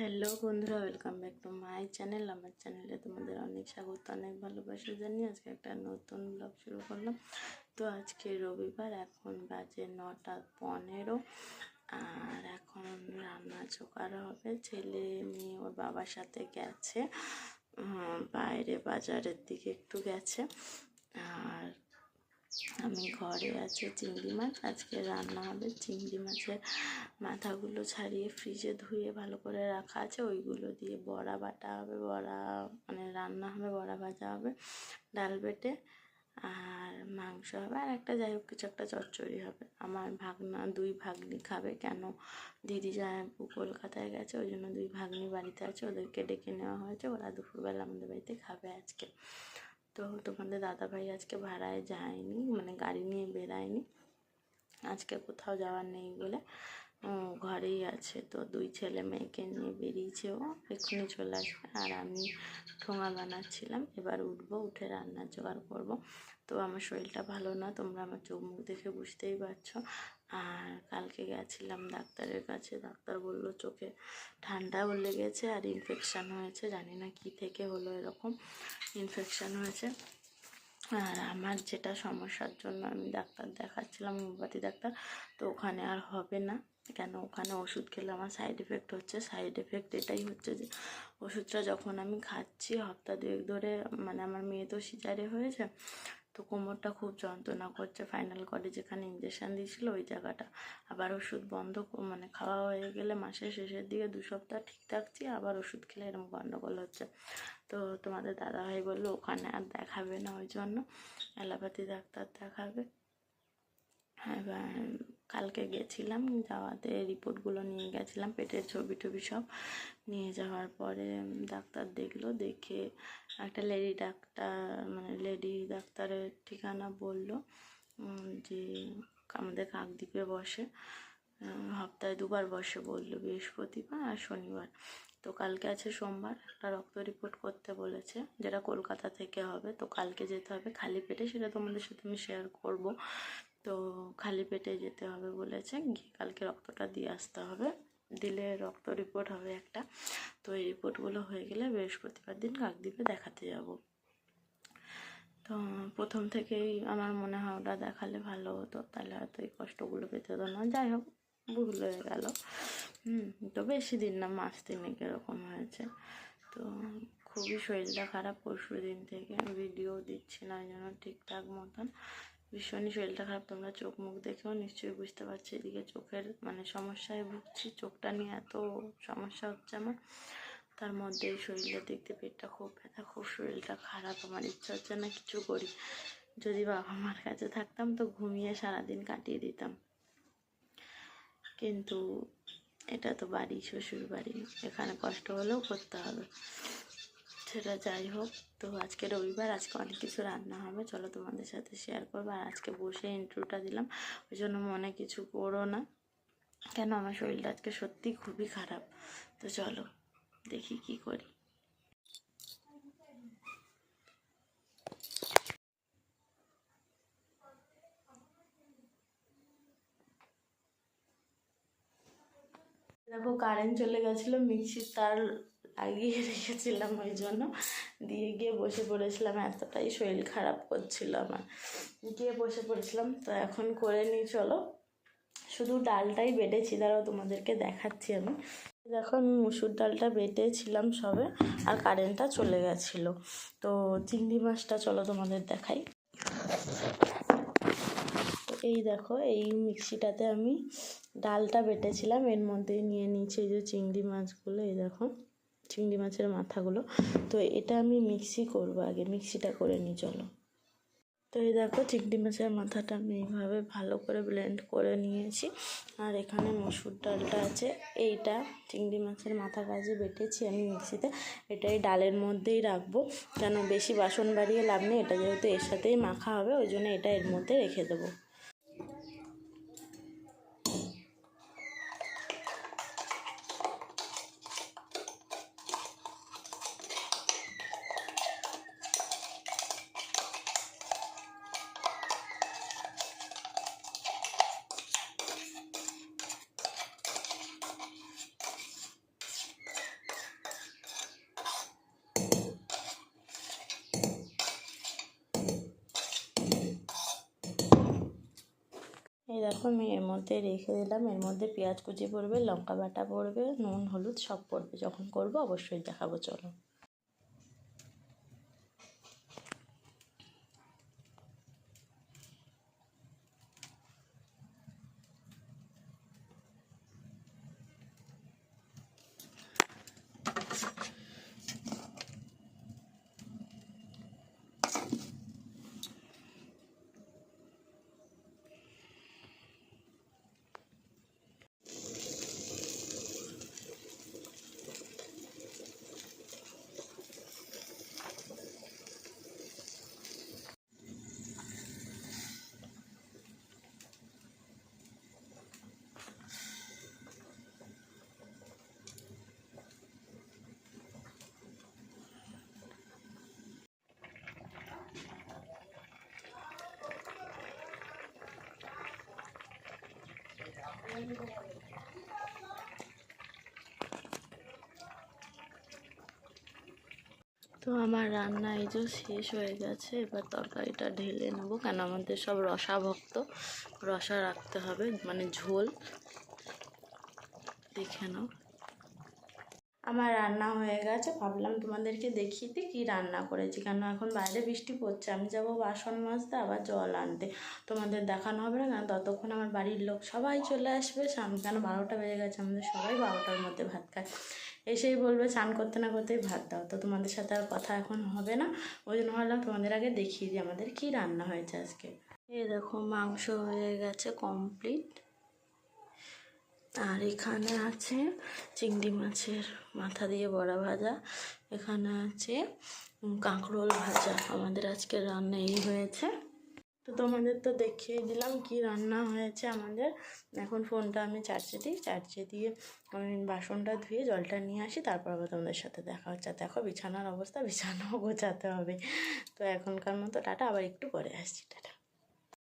Hello বন্ধুরা welcome back to my channel আমার চ্যানেলে তোমাদের অনেক স্বাগত, অনেক ভালোবাসা জানিয়ে আজকে একটা নতুন ব্লগ শুরু করলাম। তো আজকে রবিবার, এখন বাজে নটা পনেরো, আর এখন রান্না জোগাড় হবে। ছেলে মেয়ে ওর বাবার সাথে গেছে বাইরে বাজারের দিকে একটু গেছে, আর আমি ঘরে আছে চিংড়ি মাছ। আজকে রান্না হবে চিংড়ি মাছের মাথাগুলো ছাড়িয়ে ফ্রিজে ধুয়ে ভালো করে রাখা আছে। ওইগুলো দিয়ে বড়া বাটা হবে, বড়া মানে রান্না হবে, বড়া ভাজা হবে, ডাল বেটে আর মাংস হবে আর একটা যাই হোক, কিছু একটা চচ্চড়ি হবে। আমার ভাগনা দুই ভাগ্নি খাবে কেন? দিদি যায় কলকাতায় গেছে, ওই জন্য দুই ভাগ্নি বাড়িতে আছে। ওদেরকে ডেকে নেওয়া হয়েছে। ওরা দুপুরবেলা আমাদের বাড়িতে খাবে আজকে। তো তোমাদের দাদাভাই আজকে ভাড়ায় যায়নি মানে গাড়ি নিয়ে বেরায়নি আজকে কোথাও যাওয়ার নেই বলে ঘরেই আছে। তো দুই ছেলে মেয়েকে নিয়ে বেরিয়েছে ও, এক্ষুনি চলে আসবে। আর আমি ঠোঙা বানাচ্ছিলাম। এবার উঠবো, উঠে রান্নার জোগাড় করব। তো আমার শরীরটা ভালো না, তোমরা আমার চোখ মুখ দেখে বুঝতেই পারছ। আর কালকে গেছিলাম ডাক্তারের কাছে। ডাক্তার বলল, চোখে ঠান্ডাও লেগেছে আর ইনফেকশান হয়েছে। জানি না কি থেকে হলো এরকম ইনফেকশান হয়েছে। আর আমার যেটা সমস্যার জন্য আমি ডাক্তার দেখাচ্ছিলাম হোমিওপ্যাথি ডাক্তার। তো ওখানে আর হবে না। কেন? ওখানে ওষুধ খেলে আমার সাইড এফেক্ট হচ্ছে। সাইড এফেক্ট এটাই হচ্ছে যে, ওষুধটা যখন আমি খাচ্ছি, হপ্তাহ দুয়েক ধরে মানে আমার মেয়ে তো সিজারে হয়েছে তো কোমরটা খুব যন্ত্রণা করছে ফাইনাল করে যেখানে ইঞ্জেকশান দিয়েছিল ওই জায়গাটা। আবার ওষুধ বন্ধ মানে খাওয়া হয়ে গেলে মাসের শেষের দিকে দু সপ্তাহ ঠিক থাকছি, আবার ওষুধ খেলে এরকম গন্ডগোল হচ্ছে। তো তোমাদের দাদাভাই বলল, ওখানে আর দেখাবে না ওই জন্য। অ্যালোপ্যাথি ডাক্তার দেখাবে। এবার কালকে গেছিলাম, যাওয়াতে রিপোর্টগুলো নিয়ে গেছিলাম, পেটের ছবি টবি সব নিয়ে যাওয়ার পরে ডাক্তার দেখল, দেখে একটা লেডি ডাক্তার মানে লেডি ডাক্তারের ঠিকানা বলল যে আমাদের কাকদ্বীপে বসে সপ্তাহে দুবার বসে বলল, বৃহস্পতিবার আর শনিবার। তো কালকে আছে সোমবার, একটা রক্ত রিপোর্ট করতে বলেছে, যেটা কলকাতা থেকে হবে, তো কালকে যেতে হবে খালি পেটে, সেটা তোমাদের সাথে আমি শেয়ার করব। তো খালি পেটে যেতে হবে বলেছে। গিয়ে কালকে রক্তটা দিয়ে আসতে হবে। দিলে রক্ত রিপোর্ট হবে একটা। তো এই রিপোর্টগুলো হয়ে গেলে বৃহস্পতিবার দিন কাকদ্বীপে দেখাতে যাব। তো প্রথম থেকেই আমার মনে হয় ওটা দেখালে ভালো হতো। তাহলে হয়তো এই কষ্টগুলো পেতে হতো না। যাই হোক, ভুল হয়ে গেল। হুম, তো বেশি দিন না, মাস তিনেক এরকম হয়েছে। তো খুবই শরীরটা খারাপ পরশু দিন থেকে ভিডিও দিচ্ছি না জন্য ঠিকঠাক মতন। ভীষণই শরীরটা খারাপ, তোমরা চোখ মুখ দেখেও নিশ্চয়ই বুঝতে পারছ এদিকে চোখের মানে সমস্যায় ভুগছি, চোখটা নিয়ে এত সমস্যা হচ্ছে আমার। তার মধ্যে দিক দিয়ে পেটটা খুব ব্যথা, খুব শরীরটা খারাপ, আমার ইচ্ছা হচ্ছে না কিছু করি। যদি বাবা মার কাছে থাকতাম তো ঘুমিয়ে সারাদিন কাটিয়ে দিতাম। কিন্তু এটা তো বাড়ি শ্বশুর বাড়ি এখানে কষ্ট হলেও করতে হবে। সেটা যাই হোক। তো আজকে রবিবার, আজকে অনেক কিছু রান্না হবে। চলো তোমাদের সাথে শেয়ার করব। আর আজকে বসে ইন্টারভিউটা দিলাম। ওই জন্য মনে কিছু করো না। কেন? আমার শরীরটা আজকে সত্যি খুবই খারাপ। তো চলো, দেখি কি করি। দেখো কারেন্ট চলে গেছিল, মিক্সির তার লাগিয়ে রেখেছিলাম ওই জন্য। দিয়ে গিয়ে বসে পড়েছিলাম, এতটাই শরীর খারাপ করছিল আমার। গিয়ে বসে পড়েছিলাম, তো এখন করে নিই, চলো। শুধু ডালটাই বেটেছি, দাঁড়াও তোমাদেরকে দেখাচ্ছি আমি। দেখো, আমি মুসুর ডালটা বেটেছিলাম সবে, আর কারেন্টটা চলে গেছিল। তো চিংড়ি মাছটা চলো তোমাদের দেখাই। এই দেখো, এই মিক্সিটাতে আমি ডালটা বেটেছিলাম, এর মধ্যে নিয়ে নিয়েছি এই যে চিংড়ি মাছগুলো, এই দেখো। চিংড়ি মাছের মাথাগুলো। তো এটা আমি মিক্সি করব আগে, মিক্সিটা করে নিই, চলো। তো এই দেখো, চিংড়ি মাছের মাথাটা আমি এইভাবে ভালো করে ব্লেন্ড করে নিয়েছি। আর এখানে মসুর ডালটা আছে। এইটা চিংড়ি মাছের মাথা কাজে বেটেছি আমি মিক্সিতে। এটা এই ডালের মধ্যেই রাখব। কেন, বেশি বাসন বাড়িয়ে লাভ নেই, এটা যেহেতু এর সাথেই মাখা হবে, ওই জন্য এটা এর মধ্যে রেখে দেবো। এই দেখো আমি এর মধ্যে রেখে দিলাম। এর মধ্যে পেঁয়াজ কুচি পড়বে, লঙ্কা বাটা পড়বে, নুন, হলুদ সব পড়বে। যখন করব অবশ্যই দেখাবো, চলো। তো আমার রান্না এই যে শেষ হয়ে গেছে, এবার তরকারিটা ঢেলে নেব, কেন আমাদের সব রসা ভক্ত, রসা রাখতে হবে মানে ঝোল। দেখে নাও। আমার রান্না হয়ে গেছে, ভাবলাম তোমাদেরকে দেখিয়ে দিই কী রান্না করেছি। কেন এখন বাইরে বৃষ্টি পড়ছে, আমি যাব বাসন মাজতে, আবার জল আনতে। তোমাদের দেখানো হবে না কেন ততক্ষণ আমার বাড়ির লোক সবাই চলে আসবে। সামনে কেন বারোটা বেজে গেছে, আমাদের সবাই বারোটার মধ্যে ভাত খায়। এসেই বলবে, স্নান করতে না করতেই ভাত দাও। তো তোমাদের সাথে আর কথা এখন হবে না, ওই জন্য ভাবলাম তোমাদের আগে দেখিয়ে দিই আমাদের কী রান্না হয়েছে আজকে। এই দেখো, মাংস হয়ে গেছে কমপ্লিট আর এখানে আছে চিংড়ি মাছের মাথা দিয়ে বড়া ভাজা। এখানে আছে কাঁকরোল ভাজা। আমাদের আজকে রান্না এই হয়েছে। তো তোমাদের তো দেখিয়ে দিলাম কি রান্না হয়েছে আমাদের। এখন ফোনটা আমি চার্জে দিই। চার্জে দিয়ে আমি বাসনটা ধুয়ে জলটা নিয়ে আসি। তারপর আবার তোমাদের সাথে দেখা হচ্ছে। দেখো বিছানার অবস্থা, বিছানাও গোছাতে হবে। তো এখনকার মতো টাটা। আবার একটু পরে আসছি। টাটা।